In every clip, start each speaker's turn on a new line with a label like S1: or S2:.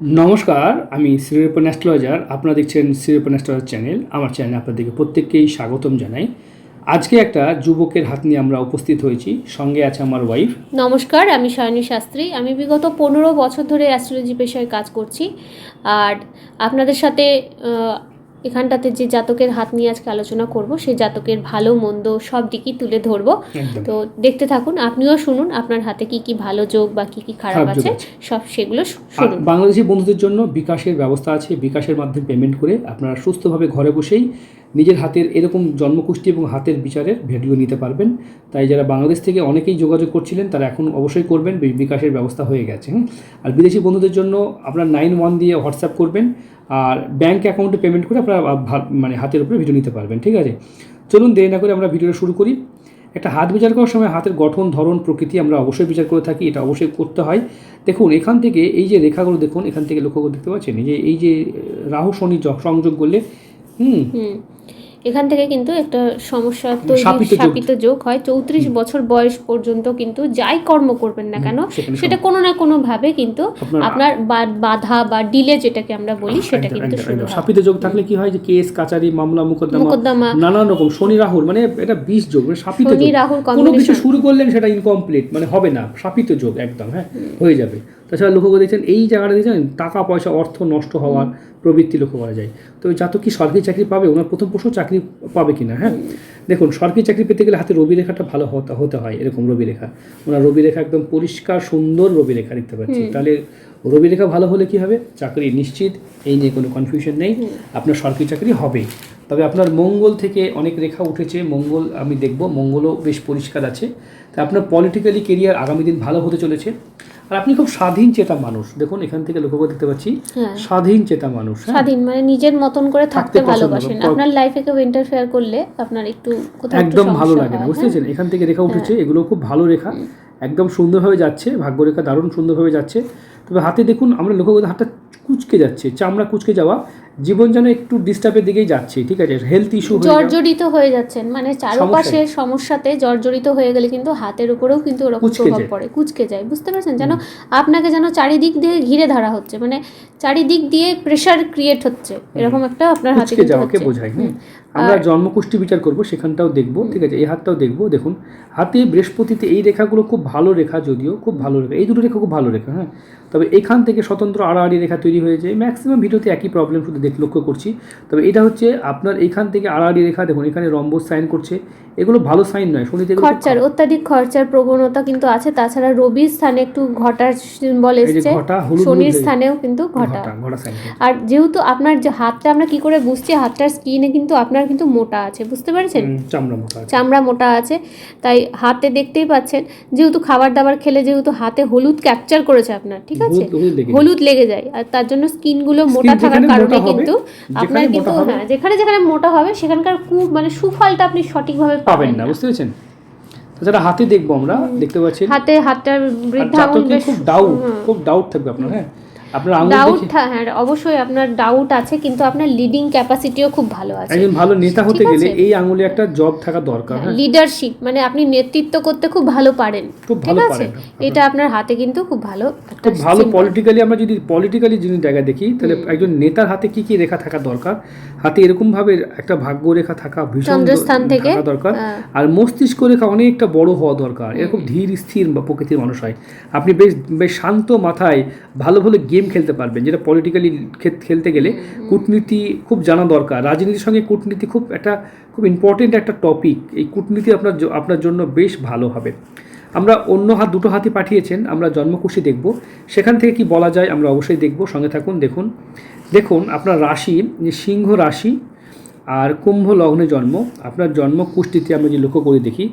S1: নমস্কার, আমি শ্রীরূপন অ্যাস্ট্রোলজার। আপনারা দেখছেন শ্রীরূপন অ্যাস্ট্রোলজার চ্যানেল। আমার চ্যানেলে আপনাদেরকে প্রত্যেককেই স্বাগতম জানাই। আজকে একটা যুবকের হাত নিয়ে আমরা উপস্থিত হয়েছি। সঙ্গে আছে আমার ওয়াইফ
S2: নমস্কার, আমি সায়নী শাস্ত্রী। আমি বিগত পনেরো বছর ধরে অ্যাস্ট্রোলজি পেশায় কাজ করছি। আর আপনাদের সাথে এখানটাতে যে জাতকের হাত নিয়ে আজকে আলোচনা করব সেই জাতকের ভালো মন্দ সব দিকই তুলে ধরব। তো দেখতে থাকুন আপনিও শুনুন আপনার হাতে কি কি ভালো যোগ বা কি কি খারাপ আছে। সব সেগুলো শুনুন।
S1: বাংলাদেশি বন্ধুদের জন্য বিকাশের ব্যবস্থা আছে বিকাশের মাধ্যমে পেমেন্ট করে আপনারা সুস্থভাবে ঘরে বসেই নিজের হাতের এরকম জন্মকুষ্টি এবং হাতের বিচারের ভিডিও নিতে পারবেন। তাই যারা বাংলাদেশ থেকে অনেকেই যোগাযোগ করছিলেন, তারা এখন অবশ্যই করবেন বিকাশের ব্যবস্থা হয়ে গেছে আর বিদেশি বন্ধুদের জন্য আপনারা নাইন ওয়ান দিয়ে হোয়াটসঅ্যাপ করবেন, আর ব্যাঙ্ক অ্যাকাউন্টে পেমেন্ট করে আপনারা মানে হাতের উপরে ভিডিও নিতে পারবেন, ঠিক আছে? চলুন দেরি না করে আমরা ভিডিওটা শুরু করি। একটা হাত বিচার করার সময় হাতের গঠন, ধরন, প্রকৃতি আমরা অবশ্যই বিচার করে থাকি, এটা অবশ্যই করতে হয়। দেখুন, এখান থেকে এই যে রেখাগুলো দেখুন, এখান থেকে লক্ষ্য করে দেখতে পাচ্ছেন যে, এই যে রাহু, শনি সংযোগ করলে হুম।
S2: এখান থেকে কিন্তু একটা সমস্যা তৈরি
S1: শাপিত যোগ।
S2: হয়। চৌত্রিশ বছর বয়স পর্যন্ত কিন্তু যাই কর্ম করবেন না কেন সেটা কোনো না কোনো ভাবে কিন্তু
S1: আপনার-
S2: বাধা বা ডিলে যেটাকে আমরা বলি সেটা কিন্তু
S1: শাপিত যোগ থাকলে কি হয় যে কেস কাচারি মামলা মোকদ্দমা নানান রকম শনি রাহুল মানে এটা বিষ যোগ মানে শাপিত যোগ। কোনো কিছু শুরু করলেন সেটা ইনকমপ্লিট মানে হবে না শাপিত যোগ একদম হ্যাঁ হয়ে যাবে। তাছাড়া লক্ষ্য করে দেখছেন এই জায়গাটা দেখছেন টাকা পয়সা অর্থ নষ্ট হওয়ার প্রবৃত্তি লক্ষ্য করা যায়। তো জাতক কি সরকারি চাকরি পাবে? ওনার প্রথম প্রশ্ন চাকরি পাবে কিনা? হ্যাঁ? দেখুন সরকারি চাকরি পেতে গেলে হাতে রবি রেখাটা ভালো হতে হতে হয় এরকম রবি রেখা ওনার রবি রেখা একদম পরিষ্কার সুন্দর রবি রেখা দেখতে পাচ্ছি। তাহলে রবি রেখা ভালো হলে কি হবে? চাকরি নিশ্চিত এই নিয়ে কোনো কনফিউশন নেই। আপনার সরকারি চাকরি হবে তবে আপনার মঙ্গল থেকে অনেক রেখা উঠেছে। মঙ্গল আমি দেখব মঙ্গলও বেশ পরিষ্কার আছে। তা আপনার পলিটিক্যালি কেরিয়ার আগামী দিন ভালো হতে চলেছে। আর আপনি খুব স্বাধীন চেতা মানুষ। দেখুন এখান থেকে লক্ষ্য করে দেখতে পাচ্ছি
S2: হ্যাঁ।
S1: স্বাধীন চেতা মানুষ হ্যাঁ?
S2: স্বাধীন মানে নিজের মতন করে
S1: থাকতে
S2: ভালোবাসেন। আপনার লাইফে কেউ ইন্টারফেয়ার করলে আপনার একটু
S1: একদম ভালো লাগে না
S2: বুঝতেছেন
S1: বুঝতে
S2: হ্যাঁ?
S1: পেরেছেন এখান থেকে রেখা উঠেছে এগুলো খুব ভালো রেখা একদম সুন্দরভাবে যাচ্ছে ভাগ্য রেখা দারুণ সুন্দরভাবে যাচ্ছে। তবে হাতে দেখুন আমরা লক্ষ্য করি হাতটা কুচকে যাচ্ছে চামড়া কুচকে যাওয়া জীবন যেন একটু ডিস্টার্বের দিকেই যাচ্ছে ঠিক আছে? হেলথ ইস্যু
S2: জর্জরিত হয়ে যাচ্ছেন মানে চারপাশের সমস্যাতে জর্জরিত হয়ে গেলে কিন্তু হাতের উপরেও কিন্তু ওরকম প্রভাব। পড়ে কুচকে যায় বুঝতে পারছেন? যেন আপনাকে যেন চারিদিক দিয়ে ঘিরে ধরা হচ্ছে মানে চারিদিক দিয়ে প্রেশার ক্রিয়েট হচ্ছে এরকম একটা আপনার হাতে
S1: কুচকে যাওয়াকে বোঝায় আমরা জন্মকুষ্টি বিচার করব সেখানটাও দেখব ঠিক আছে? এই হাতটাও দেখব দেখুন। হাতে বৃহস্পতিতে এই রেখাগুলো খুব ভালো রেখা যদিও খুব ভালো রেখা এই দুটো রেখা খুব ভালো রেখা হ্যাঁ? তবে এখান থেকে স্বতন্ত্র আড়াআড়ি রেখা তৈরি হয়ে যায়। ম্যাক্সিমাম ভিডিওতে একই প্রবলেম শুধু দেখ লক্ষ্য করছি। তবে এটা হচ্ছে আপনার এখান থেকে আড়াআড়ি রেখা দেখুন এখানে রম্বস সাইন করছে। এগুলো ভালো সাইন নয় শনিতে
S2: খরচার অত্যাধিক খরচার প্রবণতা কিন্তু আছে। তাছাড়া রবির স্থানে একটু ঘটার সিম্বল এসছে। শনির স্থানেও কিন্তু ঘটা আর যেহেতু আপনার যে হাতটা আমরা কি করে বুঝছি? হাতটার স্কিনে কিন্তু আপনার কিন্তু মোটা আছে। বুঝতে পারছেন?
S1: চামড়া মোটা আছে।
S2: চামড়া মোটা আছে। তাই হাতে দেখতেই পাচ্ছেন যেহেতু খাবার দাবার খেলে যেহেতু হাতে হলুদ ক্যাপচার করেছে আপনার ঠিক আছে?
S1: হলুদ- লেগে
S2: যায়। আর তার জন্য স্কিনগুলো মোটা থাকার কারণে কিন্তু আপনার কিন্তু হ্যাঁ যেখানে যেখানে মোটা হবে সেখানকার খুব মানে সুফলটা আপনি সঠিকভাবে
S1: পাবেন না বুঝতে পেরেছেন? তাছাড়া হাতে দেখব আমরা দেখতে পাচ্ছি
S2: হাতে হাতটার বৃদ্ধা
S1: খুব ডাউট খুব ডাউট থাকবে আপনার হ্যাঁ? আপনার আঙুল
S2: ডাউট হ্যাঁ অবশ্যই আপনার ডাউট আছে কিন্তু আপনার লিডিং ক্যাপাসিটিও খুব ভালো আছে।
S1: একজন ভালো নেতা হতে গেলে এই আঙুলে একটা জব থাকা দরকার হ্যাঁ
S2: লিডারশিপ মানে আপনি নেতৃত্ব করতে খুব ভালো পারেন।
S1: খুব
S2: ঠিক
S1: ভালো
S2: আছে?
S1: পারেন
S2: এটা আপনার হাতে কিন্তু খুব ভালো
S1: খুব ভালো পলিটিক্যালি আমরা যদি পলিটিক্যালি যদি জায়গা দেখি তাহলে একজন নেতার হাতে কি কি রেখা থাকা দরকার? হাতে এরকম ভাবে একটা ভাগ্য রেখা থাকা ভীষণ
S2: চন্দ্রস্থান থেকে,
S1: দরকার।
S2: হ্যাঁ।
S1: আর মস্তিষ্ক রেখা অনেকটা বড় হওয়া দরকার। এরকম ধীর স্থির বা প্রকৃতির মানুষ হয়। আপনি বেশ বেশ শান্ত মাথায় ভালো ভালো গেম খেলতে পারবেন যেটা পলিটিক্যালি খেলতে গেলে কূটনীতি খুব জানা দরকার। রাজনীতির সঙ্গে কূটনীতি খুব একটা খুব ইম্পর্টেন্ট একটা টপিক এই কূটনীতি আপনার আপনার জন্য বেশ ভালো হবে। আমরা অন্য হাত দুটো হাতি পাঠিয়েছেন আমরা জন্মকুশি দেখব। সেখান থেকে কি বলা যায় আমরা অবশ্যই দেখব। সঙ্গে থাকুন দেখুন। দেখুন আপনার রাশি সিংহ রাশি আর কুম্ভ লগ্নে জন্ম। আপনার জন্ম কুষ্টিতে আমরা যে লক্ষ্য করে দেখি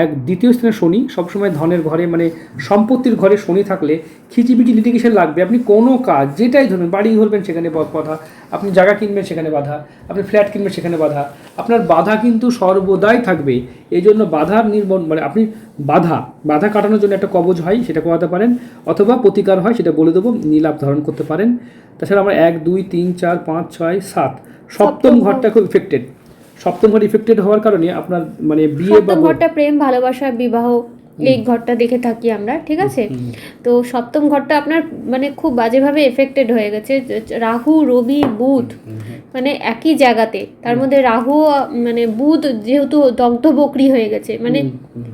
S1: এক দ্বিতীয় স্থানে শনি সবসময় ধনের ঘরে মানে সম্পত্তির ঘরে শনি থাকলে খিচিবিচি লিটিগেশন লাগবে। আপনি কোনো কাজ যেটাই ধরবেন বাড়ি ধরবেন সেখানে বাধা আপনি জায়গা কিনবেন সেখানে বাধা আপনি ফ্ল্যাট কিনবেন সেখানে বাধা আপনার বাধা কিন্তু সর্বদাই থাকবে। এই জন্য বাধার নির্মণ মানে আপনি বাধা বাধা কাটানোর জন্য একটা কবজ হয় সেটা করাতে পারেন অথবা প্রতিকার হয় সেটা বলে দেবো নীলাভ ধারণ করতে পারেন। তাছাড়া আমরা এক দুই তিন চার পাঁচ ছয় সাত সপ্তম ঘরটা খুব ইফেক্টেড সপ্তম ঘর ইফেক্টেড হওয়ার কারণে আপনার মানে বিয়ে বা
S2: ঘরটা প্রেম ভালোবাসা বিবাহ এই ঘরটা দেখে থাকি আমরা ঠিক আছে? তো সপ্তম ঘরটা আপনার মানে খুব বাজেভাবে এফেক্টেড হয়ে গেছে। রাহু রবি বুধ মানে একই জায়গাতে। তার মধ্যে রাহু মানে বুধ যেহেতু দগ্ধ বকরি হয়ে গেছে মানে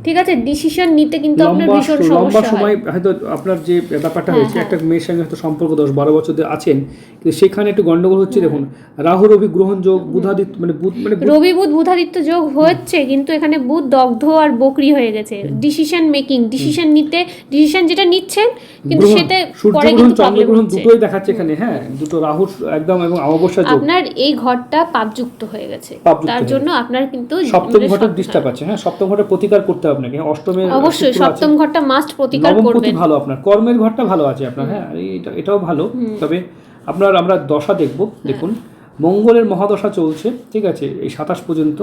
S2: ঠিক আছে? ডিসিশন নিতে কিন্তু আপনার ভীষণ সমস্যা
S1: সময় হয়তো আপনার যে ব্যাপারটা হয়েছে
S2: হ্যাঁ।
S1: একটা মেয়ের সঙ্গে হয়তো সম্পর্ক দশ বারো বছর ধরে আছেন কিন্তু সেখানে একটু গন্ডগোল হচ্ছে দেখুন রাহু রবি গ্রহণ যোগ বুধাদিত্য মানে বুধ মানে
S2: রবি বুধ বুধাদিত্য যোগ হচ্ছে কিন্তু এখানে বুধ দগ্ধ আর বকরি হয়ে গেছে। ডিসিশন মেকিং ডিসিশন নিতে ডিসিশন যেটা নিচ্ছেন কিন্তু সেটা পরে কিন্তু প্রবলেম হচ্ছে।
S1: দুটোই দেখাচ্ছে এখানে হ্যাঁ দুটো রাহুর একদম এবং অমাবস্যা যোগ।
S2: আপনার এই ঘরটা পাপযুক্ত হয়ে গেছে। তার জন্য আপনার কিন্তু
S1: সপ্তম
S2: মানে
S1: ঘরটার ডিস্টার্ব আছে হ্যাঁ সপ্তম ঘরটা প্রতিকার করতে হবে আপনাকে অষ্টমের
S2: অবশ্যই সপ্তম ঘরটা মাস্ট প্রতিকার করবেন।
S1: ভালো আপনার কর্মের ঘরটা ভালো আছে আপনার হ্যাঁ এটা এটাও ভালো। তবে আপনার আমরা দশা দেখব দেখুন মঙ্গলের মহাদশা চলছে ঠিক আছে এই সাতাশ পর্যন্ত।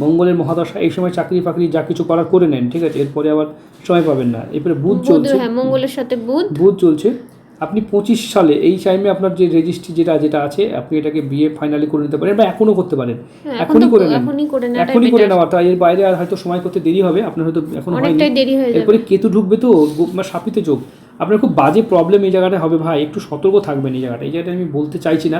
S1: মঙ্গলের মহাদশা এই সময় চাকরি ফাকরি যা কিছু করার করে নেন ঠিক আছে? এরপরে আবার সময় পাবেন না। এরপরে বুধ চলছে।
S2: হ্যাঁ মঙ্গলের সাথে বুধ।
S1: বুধ চলছে। আপনি পঁচিশ সালে এই টাইমে আপনার যে রেজিস্ট্রি যেটা যেটা আছে আপনি এটাকে বিয়ে ফাইনালি করে নিতে পারেন বা এখনও করতে পারেন।
S2: হ্যাঁ,
S1: এখনই করে নেন।
S2: এখনই করে।
S1: নেওয়া। তাই এর বাইরে আর হয়তো সময় করতে দেরি হবে। আপনার হয়তো এখন হয়নি।
S2: অনেকটাই দেরি হয়ে যাবে।
S1: এরপরে কেতু ঢুকবে তো মানে সাপিতে যোগ। আপনার খুব বাজে প্রবলেম এই জায়গাটায় হবে ভাই একটু সতর্ক থাকবেন এই জায়গাটা এই জায়গাটা আমি বলতে চাইছি না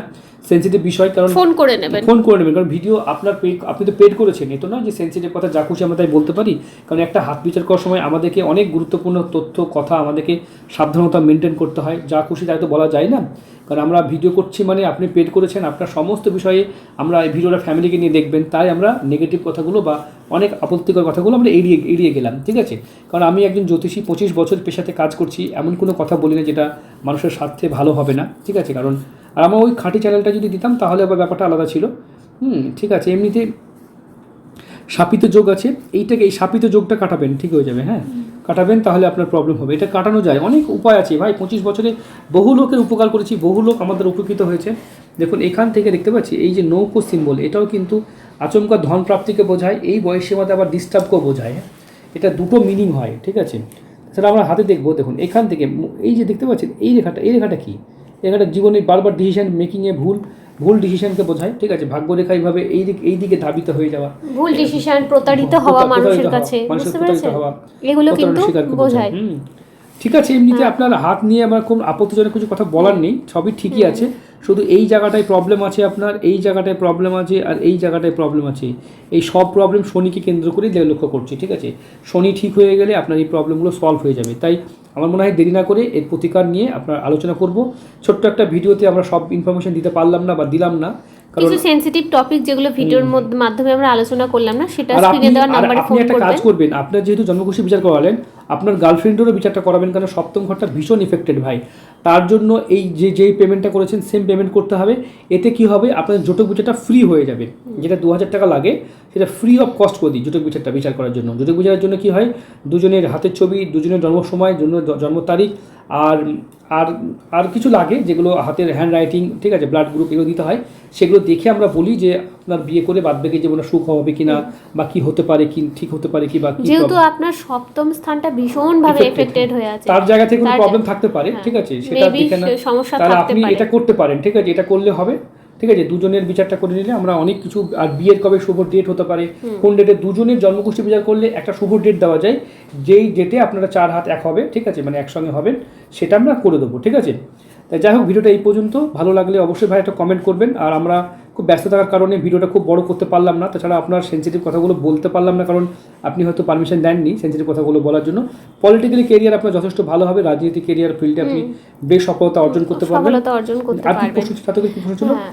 S1: সেন্সিটিভ বিষয় কারণ
S2: ফোন করে নেবেন।
S1: ফোন করে নেবেন কারণ ভিডিও আপনার পে আপনি তো পেড করেছেন এ তো না যে সেন্সিটিভ কথা যা খুশি আমরা তাই বলতে পারি। কারণ একটা হাত বিচার করার সময় আমাদেরকে অনেক গুরুত্বপূর্ণ তথ্য কথা আমাদেরকে সাবধানতা মেনটেন করতে হয় যা খুশি তাই তো বলা যায় না। কারণ আমরা ভিডিও করছি মানে আপনি পেড করেছেন আপনার সমস্ত বিষয়ে আমরা এই ভিডিওটা ফ্যামিলিকে নিয়ে দেখবেন, তাই আমরা নেগেটিভ কথাগুলো বা অনেক আপত্তিকর কথাগুলো আমরা এড়িয়ে এড়িয়ে গেলাম, ঠিক আছে? কারণ আমি একজন জ্যোতিষী, পঁচিশ বছর পেশাতে কাজ করছি, এমন কোনো কথা বলি না যেটা মানুষের স্বার্থে ভালো হবে না, ঠিক আছে? কারণ আর আমার ওই খাঁটি চ্যানেলটা যদি দিতাম তাহলে আবার ব্যাপারটা আলাদা ছিল। হুম, ঠিক আছে, এমনিতে শাপিত যোগ আছে, এইটাকে এই শাপিত যোগটা কাটাবেন, ঠিক হয়ে যাবে হ্যাঁ? কাটাবেন, তাহলে আপনার প্রবলেম হবে। এটা কাটানো যায়। অনেক উপায় আছে। ভাই, পঁচিশ বছরে বহু লোকের উপকার করেছি, বহু লোক আমাদের উপকৃত হয়েছে। দেখুন, এখান থেকে দেখতে পাচ্ছি, এই যে নৌকো সিম্বল এটাও কিন্তু আচমকা ধন প্রাপ্তিকে বোঝায়। এই বয়সের মধ্যে আবার ডিস্টার্বকেও বোঝায়? এটা দুটো মিনিং হয়, ঠিক আছে? সেটা আমরা হাতে দেখব, দেখুন, এখান থেকে, এই যে দেখতে পাচ্ছেন, এই রেখাটা এই রেখাটা কি? রেখাটা জীবনে বারবার ডিসিশন মেকিংয়ে ভুল। ভুল ডিসিশনকে বোঝায় ঠিক আছে? ভাগ্যরেখা এইভাবে এই দিক এই দিকে ধাবিত হয়ে যাওয়া।
S2: ভুল ডিসিশন প্রতারিত হওয়া মানুষের কাছে বুঝতে পেরেছেন? এগুলো কিন্তু বোঝায়।
S1: ঠিক আছে এমনিতে আপনার হাত নিয়ে আমার খুব আপত্তিজনক কিছু কথা বলার নেই সবই ঠিকই আছে। শুধু এই জায়গাটায় প্রবলেম আছে আপনার এই জায়গাটায় প্রবলেম আছে আর এই জায়গাটায় প্রবলেম আছে। এই সব প্রবলেম শনিকে কেন্দ্র করেই লক্ষ্য করছি ঠিক আছে? শনি ঠিক হয়ে গেলে আপনার এই প্রবলেমগুলো সলভ হয়ে যাবে। তাই আমার মনে হয় দেরি না করে এর প্রতিকার নিয়ে আপনার আলোচনা করব। ছোট্ট একটা ভিডিওতে আমরা সব ইনফরমেশন দিতে পারলাম না বা দিলাম না
S2: কিছু সেনসিটিভ টপিক যেগুলো ভিডিওর মাধ্যমে আমরা আলোচনা করলাম না সেটা স্ক্রিনে দেওয়া
S1: আর
S2: নাম্বারে
S1: আপনি একটা কাজ
S2: করবেন।
S1: করবেন আপনার যেহেতু জন্মকুশি বিচার করালেন আপনার গার্লফ্রেন্ডেরও বিচারটা করাবেন কারণ সপ্তম ঘরটা ভীষণ ইফেক্টেড ভাই। তার জন্য এই যে, যেই পেমেন্টটা করেছেন সেম পেমেন্ট করতে হবে। এতে কি হবে? আপনার জটক বিচারটা ফ্রি হয়ে যাবে। যেটা দু হাজার টাকা লাগে, সেটা ফ্রি অফ কস্ট করে দিই জটক বিচারটা, বিচার করার জন্য। জটক বিচারের জন্য কি হয়? দুজনের হাতের ছবি, দুজনের জন্ম সময় জন্য জন্ম তারিখ, আর আর আর কিছু লাগে যেগুলো হাতের হ্যান্ড রাইটিং ঠিক আছে ব্লাড গ্রুপ এগুলো দিতে হয়। সেগুলো দেখে আমরা বলি যে আপনার বিয়ে করে বাদ বাকি জীবনে সুখ হবে কিনা বা কি হতে পারে কি ঠিক হতে পারে কি বা কি
S2: যেহেতু আপনার সপ্তম স্থানটা ভীষণ ভাবে এফেক্টেড হয়ে আছে।
S1: তার জায়গা থেকে কোনো প্রবলেম থাকতে পারে
S2: হ্যাঁ,
S1: ঠিক আছে? সেটা দেখে না
S2: সমস্যা থাকতে
S1: আপনি এটা করতে পারেন ঠিক আছে? এটা করলে হবে ঠিক আছে? দুজনের বিচারটা করে নিলে আমরা অনেক কিছু আর বিয়ের কবে শুভ ডেট হতে পারে কোন ডেটে দুজনের জন্মগোষ্ঠী বিচার করলে একটা শুভ ডেট দেওয়া যায় যেই ডেটে আপনারা চার হাত এক হবে ঠিক আছে? মানে একসঙ্গে হবেন সেটা আমরা করে দেবো ঠিক আছে? তাই যাই হোক ভিডিওটা এই পর্যন্ত। ভালো লাগলে অবশ্যই ভাই একটা কমেন্ট করবেন আর আমরা খুব ব্যস্ত থাকার কারণে ভিডিওটা খুব বড় করতে পারলাম না। তাছাড়া আপনার সেন্সিটিভ কথাগুলো বলতে পারলাম না কারণ আপনি হয়তো পারমিশন দেননি সেন্সিটিভ কথাগুলো বলার জন্য। পলিটিক্যালি কেরিয়ার আপনার যথেষ্ট ভালো হবে রাজনীতি কেরিয়ার ফিল্ডে আপনি বেশ সফলতা অর্জন করতে পারবেন।
S2: সফলতা অর্জন করতে পারবেন।
S1: প্রশ্ন ছাত্রদের কি প্রশ্ন ছিল।
S2: হ্যাঁ।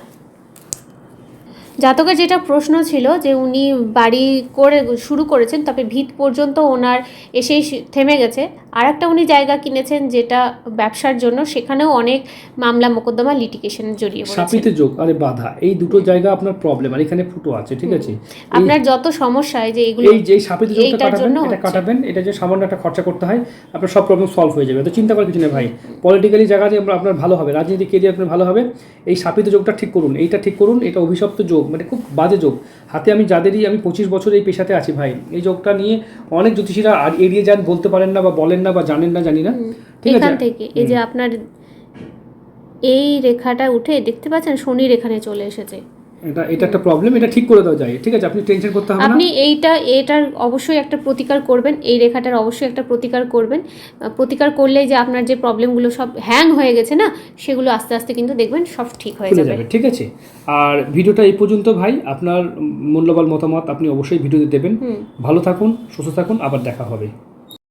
S2: জাতকের যেটা প্রশ্ন ছিল যে উনি বাড়ি করে শুরু করেছেন তবে ভিত পর্যন্ত ওনার এসেই থেমে গেছে। আর একটা উনি জায়গা কিনেছেন যেটা ব্যবসার জন্য সেখানেও অনেক মামলা মোকদ্দমা লিটিগেশন জড়িয়ে পড়েছে।
S1: সাপিতে যোগ আরে বাধা এই দুটো জায়গা আপনার প্রবলেম আর এখানে ফুটো আছে ঠিক আছে?
S2: আপনার যত সমস্যা যে এগুলো
S1: এই যে সাপিতে যোগটা কাটাবেন
S2: জন্য
S1: এটা কাটাবেন এটা যে সামান্য একটা খরচা করতে হয় আপনার সব প্রবলেম সলভ হয়ে যাবে তো চিন্তা করার কিছু নেই ভাই। পলিটিক্যালি জায়গাতে আমরা- আপনার ভালো হবে রাজনীতি কেরিয়ার আপনার ভালো হবে এই সাপিত যোগটা ঠিক করুন এইটা ঠিক করুন এটা অভিশপ্ত যোগ মানে খুব বাজে যোগ। হাতে আমি যাদেরই আমি পঁচিশ বছর এই পেশাতে আছি ভাই। এই যোগটা নিয়ে অনেক জ্যোতিষীরা আর এড়িয়ে যান বলতে পারেন না বা বলেন না বা জানেন না জানি না। ঠিক
S2: এখান
S1: আছে
S2: থেকে এই যে আপনার এই রেখাটা উঠে দেখতে পাচ্ছেন শনির এখানে চলে এসেছে।
S1: এটা এটা একটা প্রবলেম এটা ঠিক করে দেওয়া যায়। ঠিক আছে আপনি টেনশন করতে হবে না।
S2: আপনি এইটা এটার অবশ্যই একটা প্রতিকার করবেন এই রেখাটার অবশ্যই একটা প্রতিকার করবেন। প্রতিকার করলেই যে আপনার যে প্রবলেমগুলো সব হ্যাং হয়ে গেছে না সেগুলো আস্তে আস্তে কিন্তু দেখবেন সব ঠিক হয়ে যাবে।
S1: ঠিক আছে? আর ভিডিওটা এই পর্যন্ত ভাই আপনার মূল্যবান মতামত আপনি অবশ্যই ভিডিওতে দেবেন। ভালো থাকুন সুস্থ থাকুন আবার দেখা হবে।